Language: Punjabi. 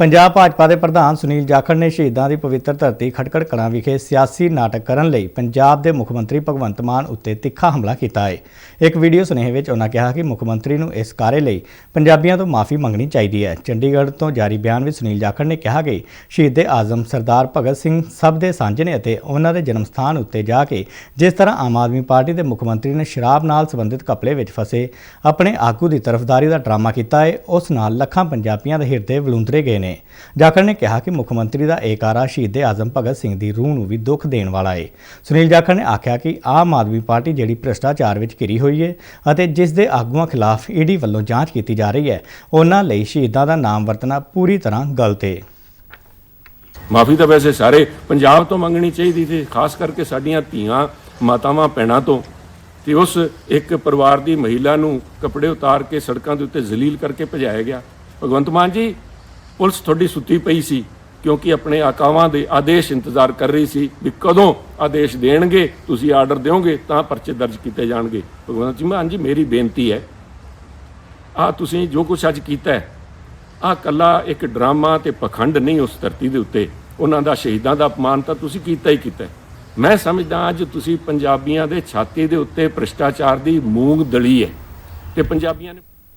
ਪੰਜਾਬ ਭਾਜਪਾ ਦੇ ਪ੍ਰਧਾਨ ਸੁਨੀਲ ਜਾਖੜ ਨੇ ਸ਼ਹੀਦਾਂ ਦੀ ਪਵਿੱਤਰ ਧਰਤੀ ਖਟਕੜ ਕਲਾਂ ਵਿਖੇ ਸਿਆਸੀ ਨਾਟਕ ਕਰਨ ਲਈ ਪੰਜਾਬ ਦੇ ਮੁੱਖ ਮੰਤਰੀ ਭਗਵੰਤ ਮਾਨ ਉੱਤੇ ਤਿੱਖਾ ਹਮਲਾ ਕੀਤਾ ਹੈ। ਇੱਕ ਵੀਡੀਓ ਸੁਨੇਹੇ ਵਿੱਚ ਉਹਨਾਂ ਕਿਹਾ ਕਿ ਮੁੱਖ ਮੰਤਰੀ ਨੂੰ ਇਸ ਕਾਰੇ ਲਈ ਪੰਜਾਬੀਆਂ ਤੋਂ ਮਾਫੀ ਮੰਗਣੀ ਚਾਹੀਦੀ ਹੈ। ਚੰਡੀਗੜ੍ਹ ਤੋਂ ਜਾਰੀ ਬਿਆਨ ਵਿੱਚ ਸੁਨੀਲ ਜਾਖੜ ਨੇ ਕਿਹਾ ਕਿ ਸ਼ਹੀਦ ਆਜ਼ਮ ਸਰਦਾਰ ਭਗਤ ਸਿੰਘ ਸਭ ਦੇ ਸਾਂਝੇ ਨੇ ਅਤੇ ਉਹਨਾਂ ਦੇ ਜਨਮ ਸਥਾਨ ਉੱਤੇ ਜਾ ਕੇ ਜਿਸ ਤਰ੍ਹਾਂ ਆਮ ਆਦਮੀ ਪਾਰਟੀ ਦੇ ਮੁੱਖ ਮੰਤਰੀ ਨੇ ਸ਼ਰਾਬ ਨਾਲ ਸੰਬੰਧਿਤ ਕਪਲੇ ਵਿੱਚ ਫਸੇ, ਆਪਣੇ ਆਗੂ ਦੀ ਤਰਫਦਾਰੀ ਦਾ ਡਰਾਮਾ ਕੀਤਾ ਹੈ, ਉਸ ਨਾਲ ਲੱਖਾਂ ਪੰਜਾਬੀਆਂ ਦੇ ਹਿਰਦੇ ਵਲੂੰਦਰੇ ਗਏ ਨੇ। ਜਾਖੜ ਨੇ ਕਿਹਾ ਕਿ ਮੁੱਖ ਮੰਤਰੀ ਦਾ ਇਹ ਕਾਰਾ ਸ਼ਹੀਦ ਆਜ਼ਮ ਭਗਤ ਸਿੰਘ ਦੀ ਰੂਹ ਨੂੰ ਵੀ ਦੁੱਖ ਦੇਣ ਵਾਲਾ ਹੈ ਸੁਨੀਲ ਜਾਖੜ ਨੇ ਆਖਿਆ ਕਿ ਆਮ ਆਦਮੀ ਪਾਰਟੀ ਜਿਹੜੀ ਭ੍ਰਿਸ਼ਟਾਚਾਰ ਵਿੱਚ ਘਿਰੀ ਹੋਈ ਹੈ ਅਤੇ ਜਿਸ ਦੇ ਆਗੂਆਂ ਖਿਲਾਫ ਈਡੀ ਵੱਲੋਂ ਜਾਂਚ ਕੀਤੀ ਜਾ ਰਹੀ ਹੈ, ਉਹਨਾਂ ਲਈ ਸ਼ਹੀਦਾਂ ਦਾ ਨਾਮ ਵਰਤਣਾ ਪੂਰੀ ਤਰ੍ਹਾਂ ਗਲਤ ਹੈ ਮਾਫੀ ਤਾਂ ਵੈਸੇ ਸਾਰੇ ਪੰਜਾਬ ਤੋਂ ਮੰਗਣੀ ਚਾਹੀਦੀ ਸੀ, ਖਾਸ ਕਰਕੇ ਸਾਡੀਆਂ ਧੀਆਂ, ਮਾਤਾਵਾਂ, ਭੈਣਾਂ ਤੋਂ। ਤੇ ਉਸ ਇੱਕ ਪਰਿਵਾਰ ਦੀ ਮਹਿਲਾ ਨੂੰ ਕੱਪੜੇ ਉਤਾਰ ਕੇ ਸੜਕਾਂ ਦੇ ਉੱਤੇ ਜ਼ਲੀਲ ਕਰਕੇ ਭਜਾਇਆ ਗਿਆ। ਭਗਵੰਤ ਮਾਨ ਜੀ ਪੁਲਿਸ ਤੁਹਾਡੀ ਸੁੱਤੀ ਪਈ ਸੀ ਕਿਉਂਕਿ ਆਪਣੇ ਆਕਾਵਾਂ ਦੇ ਆਦੇਸ਼ ਇੰਤਜ਼ਾਰ ਕਰ ਰਹੀ ਸੀ ਵੀ ਕਦੋਂ ਆਦੇਸ਼ ਦੇਣਗੇ, ਤੁਸੀਂ ਆਰਡਰ ਦਿਓਗੇ ਤਾਂ ਪਰਚੇ ਦਰਜ ਕੀਤੇ ਜਾਣਗੇ। ਭਗਵੰਤ ਜੀ, ਮਾਨ ਜੀ, ਮੇਰੀ ਬੇਨਤੀ ਹੈ, ਆ ਤੁਸੀਂ ਜੋ ਕੁਝ ਅੱਜ ਕੀਤਾ ਹੈ, ਆ ਕੱਲਾ ਇੱਕ ਡਰਾਮਾ ਤੇ ਪਖੰਡ ਨਹੀਂ ਉਸ ਧਰਤੀ ਦੇ ਉੱਤੇ। ਉਹਨਾਂ ਦਾ ਸ਼ਹੀਦਾਂ ਦਾ ਅਪਮਾਨ ਤਾਂ ਤੁਸੀਂ ਕੀਤਾ ਹੀ ਕੀਤਾ ਮੈਂ ਸਮਝਦਾ ਅੱਜ ਤੁਸੀਂ ਪੰਜਾਬੀਆਂ ਦੇ ਛਾਤੀ ਦੇ ਉੱਤੇ ਭ੍ਰਿਸ਼ਟਾਚਾਰ ਦੀ ਮੂੰਗ ਦਲੀ ਹੈ ਤੇ ਪੰਜਾਬੀਆਂ ਨੇ